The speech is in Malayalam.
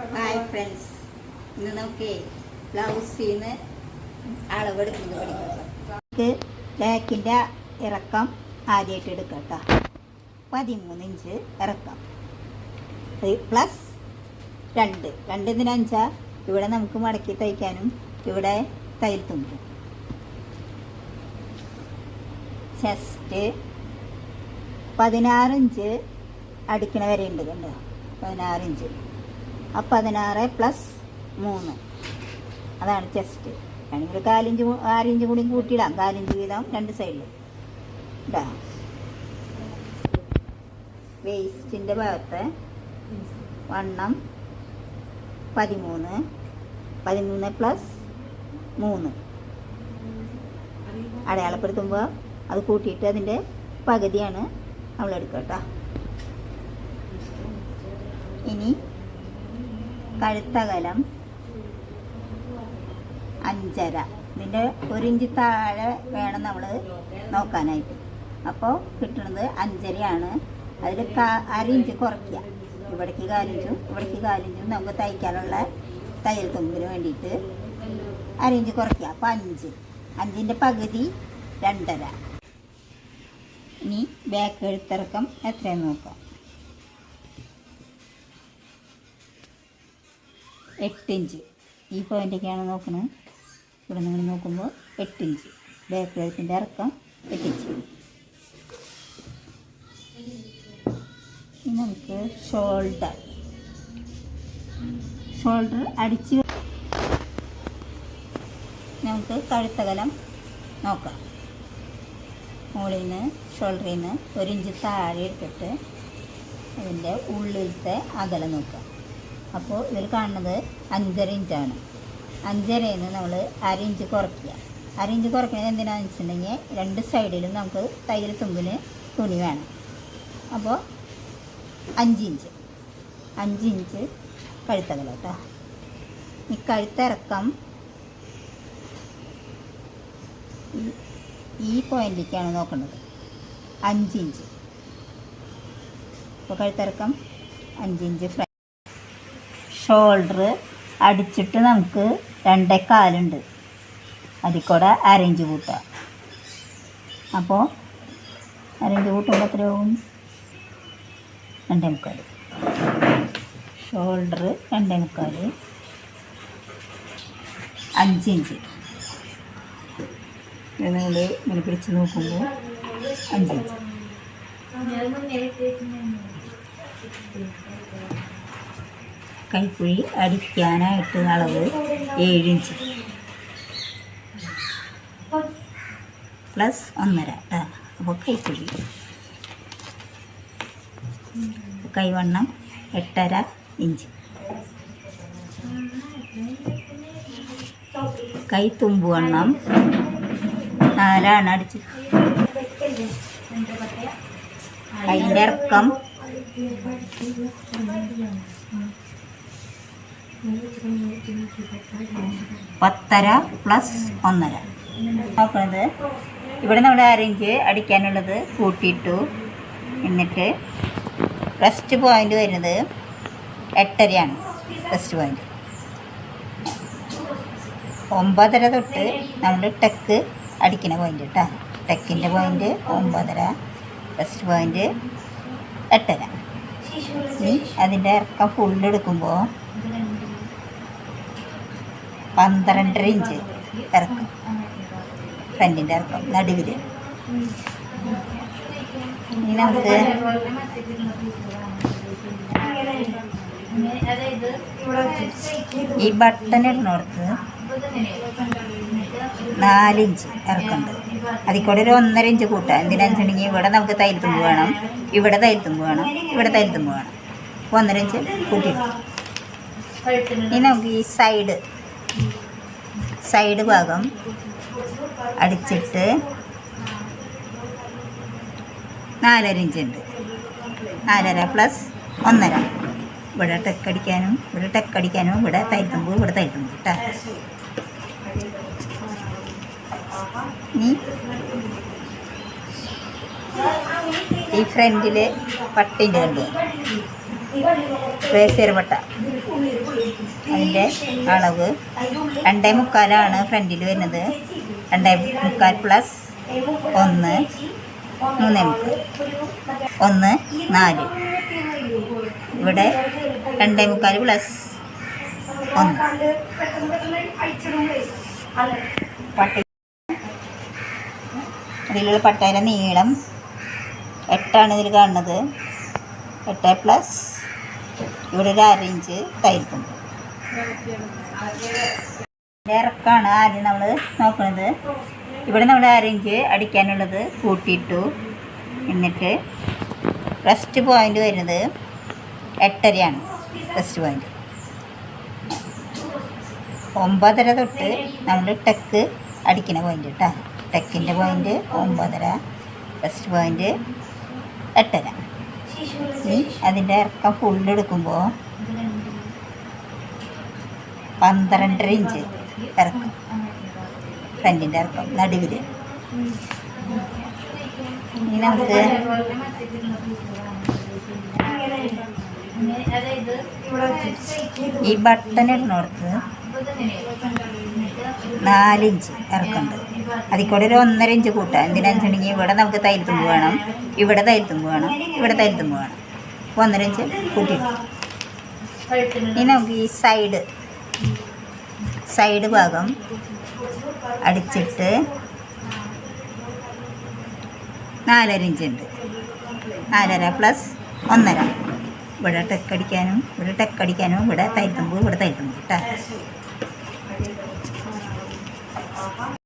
ഹായ് ഫ്രണ്ട്സ് ഇന്ന് നമുക്ക് ബ്ലൗസിൽ നിന്ന് അളവെടുക്കുന്നത് നമുക്ക് ബാക്കിന്റെ ഇറക്കം ആദ്യമായിട്ട് എടുക്കാം കേട്ടോ. പതിമൂന്ന് ഇഞ്ച് ഇറക്കം. പ്ലസ് രണ്ട്. രണ്ട് എന്തിനാ ഇവിടെ നമുക്ക് മടക്കി തയ്ക്കാനും ഇവിടെ തയ്യൽ തുമ്പും. ചെസ്റ്റ് പതിനാറ് ഇഞ്ച് അടിക്കണ വരെ ഉണ്ട് കണ്ടോ? പതിനാറ് ഇഞ്ച്. ആ പതിനാറ് പ്ലസ് മൂന്ന്. അതാണ് ചെസ്റ്റ് വേണമെങ്കിൽ കാലിഞ്ച് ആറിഞ്ച് കൂടി കൂട്ടിയിടാം. കാലിഞ്ച് വീതം രണ്ട് സൈഡിൽ ഇടാം വേസ്റ്റിന്റെ ഭാഗത്ത് വണ്ണം പതിമൂന്ന്. പതിമൂന്ന് പ്ലസ് മൂന്ന്. അടയാളപ്പെടുത്തുമ്പോൾ അത് കൂട്ടിയിട്ട് അതിന്റെ പകുതിയാണ് നമ്മൾ എടുക്കുക കേട്ടോ ഇനി കഴുത്തകലം അഞ്ചര. ഇതിന്റെ ഒരു താഴെ വേണം നമ്മൾ നോക്കാനായിട്ട്. അപ്പോൾ കിട്ടുന്നത് അഞ്ചരയാണ്. അതിൽ കാ അരിഞ്ച് കുറയ്ക്കുക ഇവിടേക്ക് കാലിഞ്ചും ഇവിടേക്ക് കാലിഞ്ചും നമുക്ക് തയ്ക്കാനുള്ള തയ്യൽ തുമ്പിന് വേണ്ടിയിട്ട് അരിഞ്ച് കുറയ്ക്കുക അപ്പോൾ അഞ്ച്. അഞ്ചിന്റെ പകുതി രണ്ടര. ഇനി ബാക്ക് എഴുത്തിറക്കം എത്രയെന്ന് നോക്കാം. എട്ട് ഇഞ്ച്. ഈ പോയിന്റൊക്കെയാണ് നോക്കുന്നത് ഇവിടെ നിങ്ങൾ നോക്കുമ്പോൾ എട്ട് ഇഞ്ച്. ബാക്ക് എഴുത്തിന്റെ ഇറക്കം എട്ട് ഇഞ്ച്. ഇനി നമുക്ക് ഷോൾഡർ ഷോൾഡർ അടിച്ച് നമുക്ക് കഴുത്തകലം നോക്കാം. മുകളിൽ നിന്ന് ഷോൾഡറിൽ നിന്ന് ഒരു ഇഞ്ച് താഴെ എടുത്തിട്ട് അതിന്റെ ഉള്ളിലത്തെ അകലം നോക്കാം. അപ്പോൾ ഇതിൽ കാണുന്നത് അഞ്ചര ഇഞ്ചാണ്. അഞ്ചരയിൽ നിന്ന് നമ്മൾ അര ഇഞ്ച് കുറയ്ക്കുക. അര ഇഞ്ച് കുറയ്ക്കുന്നത് എന്തിനാണെന്ന് വെച്ചിട്ടുണ്ടെങ്കിൽ രണ്ട് സൈഡിലും നമുക്ക് തയ്യൽ തുമ്പിന് തുണി വേണം. അപ്പോൾ അഞ്ചിഞ്ച് അഞ്ചിഞ്ച് കഴുത്തകല കേട്ടോ. ഈ കഴുത്തിറക്കം ഈ പോയിന്റിലേക്കാണ് നോക്കുന്നത്. അഞ്ചിഞ്ച് അപ്പോൾ കഴുത്തിറക്കം അഞ്ചിഞ്ച് ഫ്രൈ ഷോൾഡർ അടിച്ചിട്ട് നമുക്ക് രണ്ടേ കാലുണ്ട്. അതിൽ കൂടെ അരഞ്ച് കൂട്ടുക. അപ്പോൾ അരഞ്ച് കൂട്ടുമ്പോൾ എത്രയാവും രണ്ടേ മുക്കാൽ ഷോൾഡർ രണ്ടേ മുക്കാൽ അഞ്ചിഞ്ച് ഇഞ്ച്. നിങ്ങൾ ഇങ്ങനെ പിടിച്ച് നോക്കുമ്പോൾ അഞ്ചിഞ്ച് കൈക്കുഴി അടിക്കാനായിട്ട് അളവ് ഏഴിഞ്ച് പ്ലസ് ഒന്നര കേട്ടോ അപ്പോൾ കൈക്കുഴി കൈവണ്ണം എട്ടര ഇഞ്ച്. കൈ തുമ്പുവണ്ണം നാലാണ് അടിച്ച് കൈന്റെ ഇറക്കം. പത്തര പ്ലസ് ഒന്നര. നോക്കുന്നത് ഇവിടെ നമ്മൾ അരഞ്ച് അടിക്കാനുള്ളത് കൂട്ടിയിട്ടു. എന്നിട്ട് ഫസ്റ്റ് പോയിന്റ് വരുന്നത് എട്ടരയാണ് ഫസ്റ്റ് പോയിന്റ് ഒമ്പതര തൊട്ട് നമ്മൾ ടെക്ക് അടിക്കുന്ന പോയിന്റ് കേട്ടോ ടെക്കിന്റെ പോയിന്റ് ഒമ്പതര ഫസ്റ്റ് പോയിന്റ് എട്ടര. അതിന്റെ ഇറക്കം ഫുള്ള് എടുക്കുമ്പോൾ പന്ത്രണ്ടര ഇഞ്ച് ഇറക്കും. ഫ്രണ്ടിന്റെ ഇറക്കം നടുവിൽ ഇനി നമുക്ക് ഈ ബട്ടൺ ഇടുന്നിടത്ത് നാലിഞ്ച് ഇറക്കുന്നുണ്ട്. അതിൽ കൂടെ ഒരു ഒന്നര ഇഞ്ച് കൂട്ടാം എന്തിനാന്ന് ഇവിടെ നമുക്ക് തൈര് തുമ്പ് വേണം ഇവിടെ തൈര് തുമ്പ് വേണം ഇവിടെ തൈര് തുമ്പ് വേണം. ഒന്നര ഇഞ്ച് കൂട്ടിയിട്ട് ഇനി നമുക്ക് ഈ സൈഡ് സൈഡ് ഭാഗം അടിച്ചിട്ട് നാലര ഇഞ്ച് ഉണ്ട് നാലര പ്ലസ് ഒന്നര. ഇവിടെ ടെക്കടിക്കാനും ഇവിടെ ടെക്കടിക്കാനും ഇവിടെ തയ്യൽത്തുമ്പോൾ ഇവിടെ തയ്യൽത്തുമ്പോൾ കേട്ടോ ഈ ഫ്രണ്ടിൽ പട്ടിന്റെ കണ്ടു. പട്ട അതിന്റെ അളവ് രണ്ടേ മുക്കാലാണ് ഫ്രണ്ടിൽ വരുന്നത്. രണ്ടേ മുക്കാൽ പ്ലസ് ഒന്ന് മൂന്നേ മുക്കാൽ. ഒന്ന് നാല്. ഇവിടെ രണ്ടേ മുക്കാൽ പ്ലസ് ഒന്ന്. അതിലുള്ള പട്ടയുടെ നീളം എട്ടാണ് ഇതിൽ കാണുന്നത്. എട്ട് പ്ലസ് ഇവിടെ ഒരു അര ഇഞ്ച് തയ്ക്കും ഇറക്കാണ് ആദ്യം നമ്മൾ നോക്കുന്നത് ഇവിടെ നമ്മൾ അര ഇഞ്ച് അടിക്കാനുള്ളത് കൂട്ടിയിട്ടു. എന്നിട്ട് റെസ്റ്റ് പോയിന്റ് വരുന്നത് എട്ടരയാണ്. റെസ്റ്റ് പോയിന്റ് ഒമ്പതര തൊട്ട് നമ്മൾ ടെക്ക് അടിക്കുന്ന പോയിന്റ് കേട്ടോ ടെക്കിന്റെ പോയിന്റ് ഒമ്പതര റെസ്റ്റ് പോയിന്റ് എട്ടര. അതിന്റെ ഇറക്കം ഫുള്ള് എടുക്കുമ്പോൾ പന്ത്രണ്ടര ഇഞ്ച് ഇറക്കം. ഫ്രണ്ടിന്റെ ഇറക്കം നടുവിൽ ഇനി നമുക്ക് ഈ ബട്ടൺ ഇടുന്നിടത്ത് നാലിഞ്ച് ഇറക്കുന്നുണ്ട്. അതിൽ കൂടെ ഒരു ഒന്നര ഇഞ്ച് കൂട്ടാം എന്തിനാണെന്നുണ്ടെങ്കിൽ ഇവിടെ നമുക്ക് തൈര് തുമ്പ് വേണം ഇവിടെ തയ്യൽത്തുമ്പ് വേണം ഇവിടെ തയ്യൽത്തുമ്പ് വേണം. അപ്പോൾ ഒന്നര ഇഞ്ച് കൂട്ടിയിട്ട് ഇനി നമുക്ക് ഈ സൈഡ് സൈഡ് ഭാഗം അടിച്ചിട്ട് നാലര ഇഞ്ച് ഉണ്ട്. നാലര പ്ലസ് ഒന്നര. ഇവിടെ ടെക്കടിക്കാനും ഇവിടെ ടെക്കടിക്കാനും ഇവിടെ തൈര് തുമ്പ് ഇവിടെ തൈര് തയ്യൽത്തുമ്പ് കേട്ടോ. Ага.